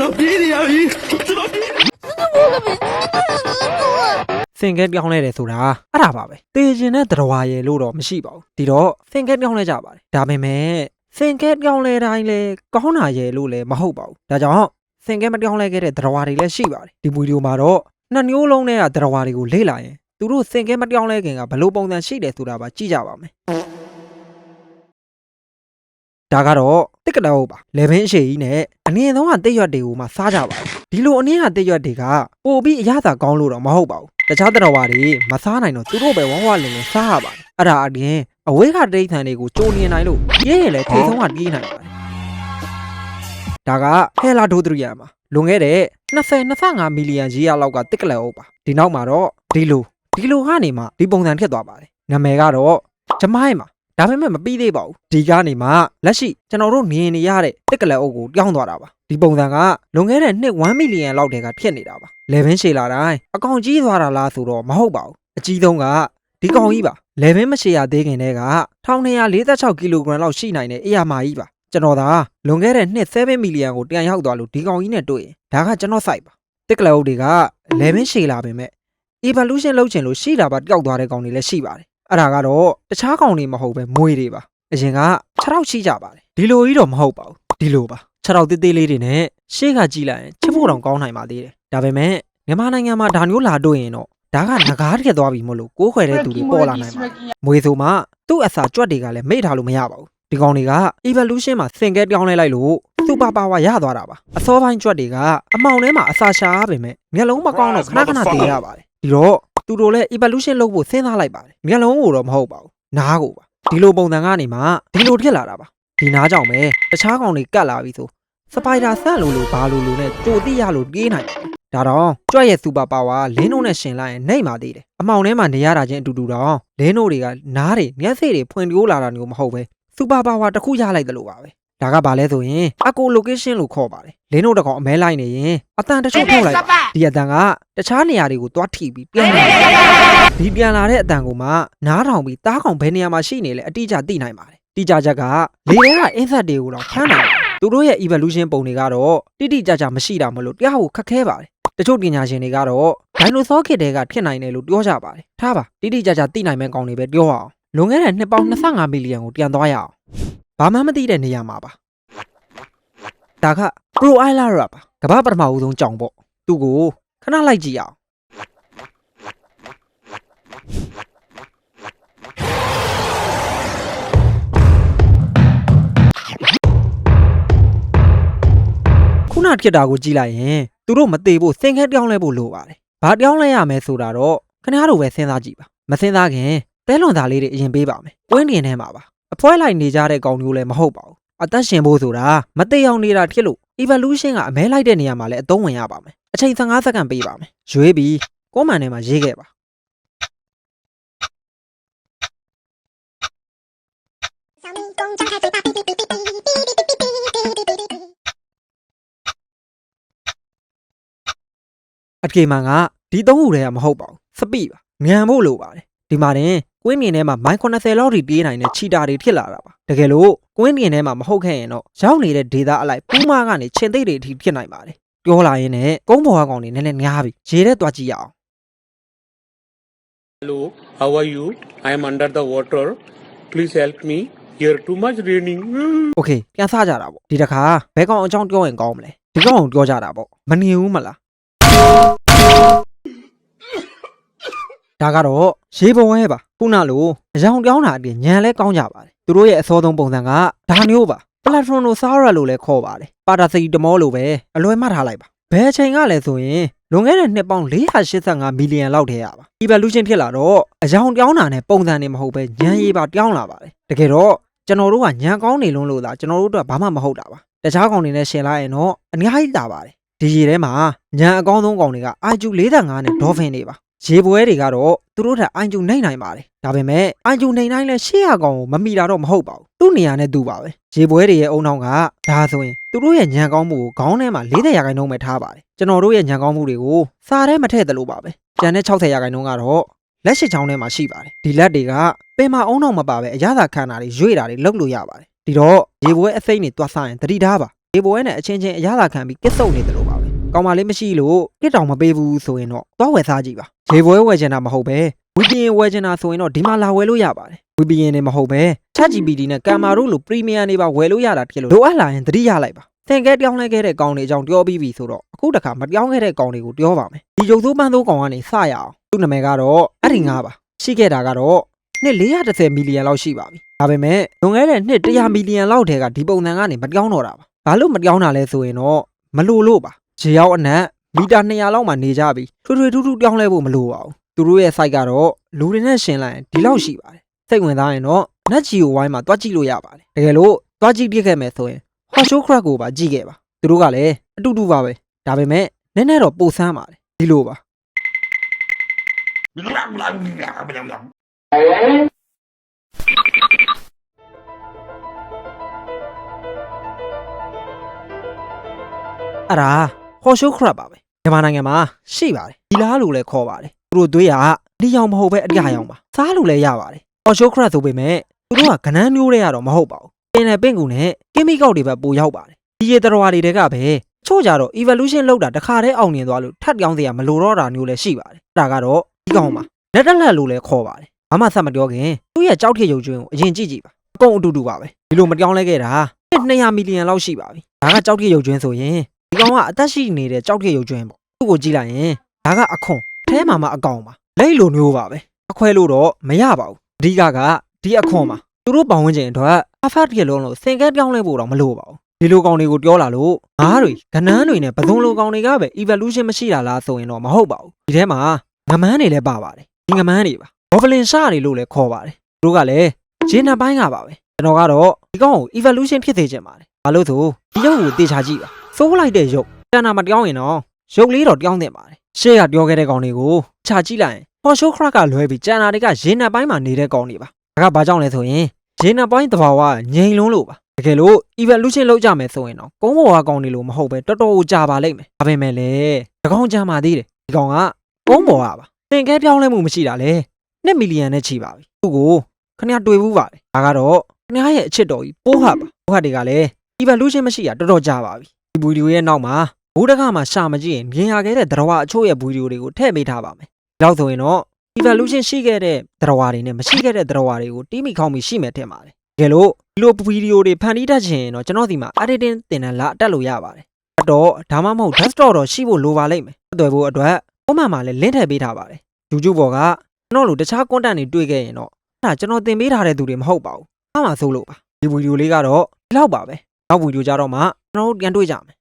တော်ပြေးနေရပြီကျွန်တော်ပြေးစင်ကက်ပြောင်းလဲတယ်ဆိုတာအဲ့ဒါပါပဲတေခြင်းတဲ့တရဝါရယ်လို့တော့မရှိပါဘူးဒီတော့စင်ကက်ပြောင်းလဲကြပါတယ်ဒါပေမဲ့စင်ကက်ပြောင်းလဲတိုင်းလဲကောင်းတာရယ်လို့လည်းမဟုတ်ပါဘူးဒါကြောင့်စင်ကက်မပြောင်းလဲခဲ့တဲ့တရဝါတွေလည်းရှိပါတယ်ဒီဗီဒီယိုမှာတော့နှစ်မျိုးလုံးနဲ့ကတရဝါတွေကိုလေ့လာရင် သူတို့စင်ကက်မပြောင်းလဲခင်ကဘယ်လိုပုံစံရှိတယ်ဆိုတာပါကြည့်ကြပါမယ်ဒါကတော့တစ်ကတောက်ပါလေဘင်းအရှိကြီးနဲ့အငင်းဆုံးကတိတ်ရွက်တွေကိုမှစားကြပါတယ်ဒီလိုအနည်းကတိတ်ရွက်တွေကပို့ပြီးအရသာကောင်းလို့တော့မဟုတ်ပါဘူးတခြားတရဝါတွေမစားနိုင်တော့သူတို့ပဲဝဝလင်လင်စားရပါတယ်အဲ့ဒါအပြင်အဝေးကတိတ်ထန်တွေကိုကြိုးနေနိုင်လို့ရဲရဲလဲထိတ်ဆုံးကပြေးနိုင်ပါတယ်ဒါကဟဲလာဒိုဒရီယာမှာလွန်ခဲ့တဲ့20 25မီလီယံကြီးရလောက်ကတစ်ကလက်အုပ်ပါဒီနောက်မှာတော့ဒီလို ဒီလိုကနေမှဒီပုံစံဖြစ်သွားပါတယ်နာမည်ကတော့ဂျမိုင်းမှာဒါပေမဲ့မပြီးသေးပါဘူးဒီကနေမှလက်ရှိကျွန်တော်တို့မြင်နေရတဲ့တက်ကလက်အုပ်ကိုပြောင်းသွားတာပါဒီပုံစံကလွန်ခဲ့တဲ့နှစ်1မီလီယံလောက်တည်းကဖြစ်နေတာပါလေဘင်းရှည်လာတိုင်းအကောင်ကြီးသွားတာလားဆိုတော့မဟုတ်ပါဘူးအကြီးဆုံးကဒီကောင်ကြီးပါလေဘင်းမရှည်ရသေးခင်တည်းက1246ကီလိုဂရမ်လောက်ရှိနိုင်တဲ့အရာမာကြီးပါကျွန်တော်သာလွန်ခဲ့တဲ့နှစ်7မီလီယံကိုတန်ရောက်သွားလို့ဒီကောင်ကြီးနဲ့တွေ့ရင်ဒါကကျွန်တော် site ပါတက်ကလက်အုပ်တွေကလေဘင်းရှည်လာပေမဲ့ evolution လုပ်ချင်လို့ရှိတာပါတယောက်သွားတဲ့ကောင်တွေလည်းရှိပါတယ်အဲ့ဒါကတော့တခြားကောင်တွေမဟုတ်ပဲမွေတွေပါအရင်က6ထောက်ရှိကြပါတယ်ဒီလိုကြီးတော့မဟုတ်ပါဘူးဒီလိုပါ6ထောက်တေးသေးလေးတွေနဲ့ရှေ့ကကြည့်လိုက်ရင်ချစ်ဖို့တောင်ကောင်းနိုင်ပါသေးတယ်ဒါပေမဲ့မြန်မာနိုင်ငံမှာဒါမျိုးလာတွေ့ရင်တော့ဒါကငကားတက်သွားပြီမို့လို့ကိုးခွဲတဲ့သူတွေပေါ်လာနိုင်ပါတယ်မွေဆိုမှသူ့အစာကြွက်တွေကလည်းမိထားလို့မရပါဘူးဒီကောင်တွေက evolution မှာစင်ကဲပြောင်းလဲလိုက်လို့စူပါပါဝါရသွားတာပါအစောပိုင်းကြွက်တွေကအမောင်ထဲမှာအစာရှားပဲမဲ့မျက်လုံးမကောင်းတော့ခဏခဏတေးရပါတယ် ဒီတော့သူတို့လည်း evolution လုပ်ဖို့စဉ်းစားလိုက်ပါတယ်မျက်လုံးကိုတော့မဟုတ်ပါဘူးနားကိုပါဒီလိုပုံစံကနေမှဒီလိုဖြစ်လာတာပါဒီနားကြောင့်ပဲတခြားကောင်တွေကတ်လာပြီဆိုစပိုက်ဒါဆန့်လို့လို့ဘာလို့လို့နဲ့ကြိုတိရလို့ပြေးနိုင်တယ်ဒါတော့ကြွက်ရဲ့စူပါပါဝါလင်းတို့နဲ့ရှင်လိုက်ရင်နှိမ့်ပါသေးတယ်အမောင်ထဲမှာနေရတာချင်းအတူတူတော့လင်းတို့တွေကနားတွေမျက်စိတွေဖွင့်ပြိုးလာတာမျိုးမဟုတ်ပဲစူပါပါဝါတစ်ခုရလိုက်တယ်လို့ပါပဲ ဒါကဘာလဲဆိုရင်အကို location လို့ခေါ်ပါတယ်လင်းတို့တကောင်အမဲလိုက်နေရင်အတန်တချို့ထုတ်လိုက်ပါဒီအတန်ကတခြားနေရာတွေကိုသွားထိပြီးပြန်လာတယ်ဒီပြန်လာတဲ့အတန်ကိုမှနားထောင်ပြီးတားကောင်ဘယ်နေရာမှာရှိနေလဲအတိအကျသိနိုင်ပါတယ်တိကျချက်ကလေထဲက insect တွေကိုတော့ဖမ်းနိုင်တယ်သူတို့ရဲ့ evolution ပုံတွေကတော့တိတိကျကျမရှိတာမလို့တရားကိုခက်ခဲပါတယ်တချို့ပညာရှင်တွေကတော့ဒိုင်နိုဆောခေတ်တည်းကဖြစ်နိုင်တယ်လို့ပြောကြပါတယ်ထားပါတိတိကျကျသိနိုင်မဲ့ကောင်တွေပဲပြောအောင်လွန်ခဲ့တဲ့နှစ်ပေါင်း25မီလီယံကိုပြန်သွားရအောင် ဘာမှမသိတဲ့နေရာမှာပါဒါက Pro Isla Rap ပါကမ္ဘာပထမဦးဆုံးကြောင်ပေါ့သူ့ကိုခဏလိုက်ကြည့်အောင်ခုနဖြစ်တာကိုကြည့်လိုက်ရင်သူတို့မသေးဖို့စင်ခဲတောင်းလဲဖို့လိုပါတယ်။ဘာတောင်းလဲရမယ်ဆိုတာတော့ခင်ဗျားတို့ပဲစဉ်းစားကြည့်ပါ။မစဉ်းစားခင်တဲလွန်သားလေးတွေအရင်ပေးပါမယ်။ဝင်းတင်ထဲမှာပါ။ အဖွဲလိုက်နေကြတဲ့ကောင်မျိုးလည်းမဟုတ်ပါဘူးအသက်ရှင်ဖို့ဆိုတာမတေအောင်နေတာဖြစ်လို့ evolution ကအမဲလိုက်တဲ့နေရာမှာလည်းအသုံးဝင်ရပါမယ်အချိန်15စက္ကန့်ပေးပါမယ်ရွေးပြီး comment ထဲမှာရေးခဲ့ပါအတကယ်မှငါဒီသုံးခုတည်းကမဟုတ်ပါဘူးစပိပါငံဖို့လိုပါတယ် ဒီမှာတင်ကွင်းပြင်ထဲမှာမိုင်80လောက်ထိပြေးနိုင်တဲ့ချီတာတွေဖြစ်လာတာပါတကယ်လို့ကွင်းပြင်ထဲမှာမဟုတ်ခဲ့ရင်တော့ရောက်နေတဲ့ဒေတာအလိုက်ပူးမကနေခြင်သိပ်တွေအထိဖြစ်နိုင်ပါတယ်ပြောလာရင်လည်းကုန်းပေါ်ကောင်တွေနည်းနည်းများပြီရေထဲသွားကြည့်ရအောင် Hello how are you I am under the water please help me here too much raining Okay ပြန်ဆကြတာပေါ့ဒီတခါဘဲကောင်အကြောင်းပြောရင်ကောင်းမလဲဒီကောင်ကိုပြောကြတာပေါ့မနေဘူးမလား ဒါကတော့ရေဘဝဲပါခုနလိုအယောင်တောင်းတာအပြင်ညံလဲကောင်းကြပါတယ်သူတို့ရဲ့အစောဆုံးပုံစံကဒါမျိုးပါပလက်ထရွန်နိုဆာရလို့လည်းခေါ်ပါတယ်ပါတာစီတမောလိုပဲအလွယ်မှတ်ထားလိုက်ပါဘယ်အချိန်ကလဲဆိုရင်လွန်ခဲ့တဲ့နှစ်ပေါင်း485မီလီယံလောက်တည်းရပါ evolution ဖြစ်လာတော့အယောင်တောင်းတာနဲ့ပုံစံတွေမဟုတ်ပဲညံရည်ပါတောင်းလာပါတယ်တကယ်တော့ကျွန်တော်တို့ကညံကောင်းနေလုံးလို့သာကျွန်တော်တို့အတွက်ဘာမှမဟုတ်တာပါတခြားကောင်တွေနဲ့ရှင်လိုက်ရင်တော့အများကြီးတာပါတယ်ဒီရေထဲမှာညံအကောင်းဆုံးကောင်တွေက IQ 45နဲ့ဒေါ်ဖင်တွေပါ ရေပွဲတွေကတော့သူတို့ထက် IQ နိုင်နိုင်ပါတယ်ဒါပေမဲ့ IQ နိုင်နိုင်လဲ800ကောင်ကိုမမီတာတော့မဟုတ်ပါဘူးသူ့နေရာနဲ့သူ့ပါပဲရေပွဲတွေရဲ့အုံနောင်ကဒါဆိုရင်သူတို့ရဲ့ညံကောင်းမှုကိုခေါင်းထဲမှာ40ရာခိုင်နှုန်းပဲထားပါတယ်ကျွန်တော်တို့ရဲ့ညံကောင်းမှုတွေကိုစားထဲမထည့်သလိုပါပဲကျန်တဲ့60ရာခိုင်နှုန်းကတော့လက်ရှိချောင်းထဲမှာရှိပါတယ်ဒီလက်တွေကပင်မအုံတော့မပါပဲအရသာခန္ဓာတွေရွေ့တာတွေလုပ်လို့ရပါတယ်ဒီတော့ရေပွဲအသိမ့်တွေတွားစားရင်တတိထားပါရေပွဲနဲ့အချင်းချင်းအရသာခံပြီးကစ်စုပ်နေတယ်လို့ပါပဲ ကောင်မလေးမရှိလို့ကစ်တောင်မပေးဘူးဆိုရင်တော့သွားဝယ်စားကြည့်ပါရေပွဲဝယ်ချင်တာမဟုတ်ပဲဝီပီယင်ဝယ်ချင်တာဆိုရင်တော့ဒီမှာလာဝယ်လို့ရပါတယ်ဝီပီယင်တွေမဟုတ်ပဲ ChatGPT နဲ့ကင်မာတို့လို Premium တွေပါဝယ်လို့ရတာတကယ်လို့လိုအပ်လာရင်သတိရလိုက်ပါသင်ကဲပြောင်းလဲခဲ့တဲ့ကောင်တွေအကြောင်းပြောပြီးပြီဆိုတော့အခုတခါမပြောင်းခဲ့တဲ့ကောင်တွေကိုပြောပါမယ်ဒီရုပ်သိုးပန်းသိုးကောင်ကနေစရအောင်သူ့နာမည်ကတော့အဲ့ဒီငါပါရှိခဲ့တာကတော့နှစ်430မီလီယံလောက်ရှိပါပြီဒါပေမဲ့လွန်ခဲ့တဲ့နှစ်100မီလီယံလောက်ထဲကဒီပုံစံကနေမပြောင်းတော့တာပါဘာလို့မပြောင်းတာလဲဆိုရင်တော့မလိုလို့ပါ ခြေရောက်အနက်မီတာ200လောက်မှနေကြပြီထွေထွေထူးထူးပြောင်းလဲဖို့မလိုပါဘူးသူတို့ရဲ့ site ကတော့လူတွေနဲ့ရှင်းလိုက်ရင်ဒီလောက်ရှိပါတယ်စိတ်ဝင်စားရင်တော့ net geo wine မှာတွားကြည့်လို့ရပါတယ်တကယ်လို့တွားကြည့်ပြစ်ခဲ့မယ်ဆိုရင် hot show crack ကိုပါကြည့်ခဲ့ပါသူတို့ကလည်းအတူတူပါပဲဒါပေမဲ့နည်းနည်းတော့ပိုဆန်းပါတယ်ဒီလိုပါအဲ့ ဒါ hot show crab ပါပဲမြန်မာနိုင်ငံမှာရှိပါတယ်ဒီလားလို့လည်းခေါ်ပါတယ်သူတို့သွေးကဒီရောင်မဟုတ်ပဲအပြာရောင်ပါစားလို့လည်းရပါတယ် hot show crab ဆိုပေမဲ့သူတို့ကကနန်းမျိုးတွေကတော့မဟုတ်ပါဘူးပင်လယ်ပင့်ကူနဲ့ကင်မီကောက်တွေပဲပိုရောက်ပါတယ်ဒီရေတရဝါတွေတဲကပဲချို့ကြတော့ evolution လောက်တာတစ်ခါတည်းအောင်မြင်သွားလို့ထပ်ပြောင်းစရာမလိုတော့တာမျိုးလည်းရှိပါတယ်အဲ့ဒါကတော့ဒီကောင်ပါလက်တက်လက်လို့လည်းခေါ်ပါတယ်ဘာမှဆက်မပြောခင်သူ့ရဲ့ကြောက်ထည့်ရုပ်ကျွင်းကိုအရင်ကြည့်ကြည့်ပါအကုန်အတူတူပါပဲဒီလိုမပြောင်းလဲခဲ့တာ200မီလီယံလောက်ရှိပါပြီဒါကကြောက်ထည့်ရုပ်ကျွင်းဆိုရင် ဒီကောင်ကအသက်ရှိနေတဲ့ကြောက်ထည့်ရုပ်ကျွင်းပေါ့သူ့ကိုကြည့်လိုက်ရင်ဒါကအခွန်အဲမှာမှအကောင်ပါလက်လိုမျိုးပါပဲအခွဲလို့တော့မရပါဘူးအဓိကကဒီအခွန်ပါသူတို့ပောင်ဝင်ခြင်းအတွက်အဖတ်တရလုံးလို့စင်ကဲပြောင်းလဲဖို့တော့မလိုပါဘူးဒီလိုကောင်တွေကိုပြောလာလို့ငါးတွေကနန်းတွေနဲ့ဘဒုံလိုကောင်တွေကပဲ evolution မရှိတာလားဆိုရင်တော့မဟုတ်ပါဘူးဒီထဲမှာငမန်းတွေလည်းပါပါတယ်ဒီငမန်းတွေပါဘောဖလင်ရှာတွေလို့လည်းခေါ်ပါတယ်သူတို့ကလည်းဂျင်းနှစ်ပိုင်းကပါပဲကျွန်တော်ကတော့ဒီကောင်ကို evolution ဖြစ်စေချင်ပါတယ်ဘာလို့ဆိုဒီရုပ်ကိုတေချာကြည့်ပါ စိုးလိုက်တဲ့ရုပ်တန်တာမပြောင်းရင်တော့ရုပ်လေးတော့ပြောင်းတင်ပါတယ်ရှေ့ကပြောခဲ့တဲ့ကောင်တွေကိုခြာကြည့်လိုက်ရင်ဟော်ရှိုးခရက်ကလွဲပြီးကျန်တာတွေကရေနံပိုင်းမှာနေတဲ့ကောင်တွေပါဒါကဘာကြောင့်လဲဆိုရင်ရေနံပိုင်းတဘာဝငြိမ်လုံးလို့ပါတကယ်လို့ evolution လောက်ကြမယ်ဆိုရင်တော့ကုန်းပေါ်ကကောင်တွေလို့မဟုတ်ပဲတော်တော်ကိုကြာပါလိမ့်မယ်ဒါပေမဲ့လေဒီကောင်ကြာမှသေးတယ်ဒီကောင်ကကုန်းပေါ်ကပါသင်ကဲပြောင်းလဲမှုမရှိတာလေ2မီလီယံနဲ့ချီပါပြီသူ့ကိုခဏတွေ့ဘူးပါတယ်ဒါကတော့ခင်ဗျားရဲ့အချစ်တော်ကြီးပိုးဟပ်ပါပိုးဟပ်တွေကလည်း evolution မရှိတာတော်တော်ကြာပါပြီ ဒီဗီဒီယိုရဲ့နောက်မှာဘိုးတကမှာရှာမကြည့်ရင်မြင်ရခဲ့တဲ့သရဝအချို့ရဲ့ဗီဒီယိုတွေကိုထည့်ပေးထားပါမယ်။ဒါဆိုရင်တော့ evolution ရှိခဲ့တဲ့သရဝတွေနဲ့မရှိခဲ့တဲ့သရဝတွေကိုတီးမိခေါင်းမိရှိမယ်ထင်ပါတယ်။တကယ်လို့ဒီလိုဗီဒီယိုတွေဖန်တီးတတ်ချင်ရင်တော့ကျွန်တော်ဒီမှာ editing သင်တန်းလာတက်လို့ရပါတယ်။အတော့ဒါမှမဟုတ် desktop တော့ရှိဖို့လိုပါလိမ့်မယ်။အသွယ်ဖို့အတွက်ပုံမှန်မှာလည်း link ထည့်ပေးထားပါတယ်။ YouTube ပေါ်ကကျွန်တော်လိုတခြား content တွေတွေ့ခဲ့ရင်တော့အဲ့ဒါကျွန်တော်သင်ပေးထားတဲ့သူတွေမဟုတ်ပါဘူး။အားမှဆိုလို့ပါ။ဒီဗီဒီယိုလေးကတော့ဒီလောက်ပါပဲ။ နောက်ဗီဒီယိုကြတော့မှကျွန်တော်တို့ပြန်တွေ့ကြမယ်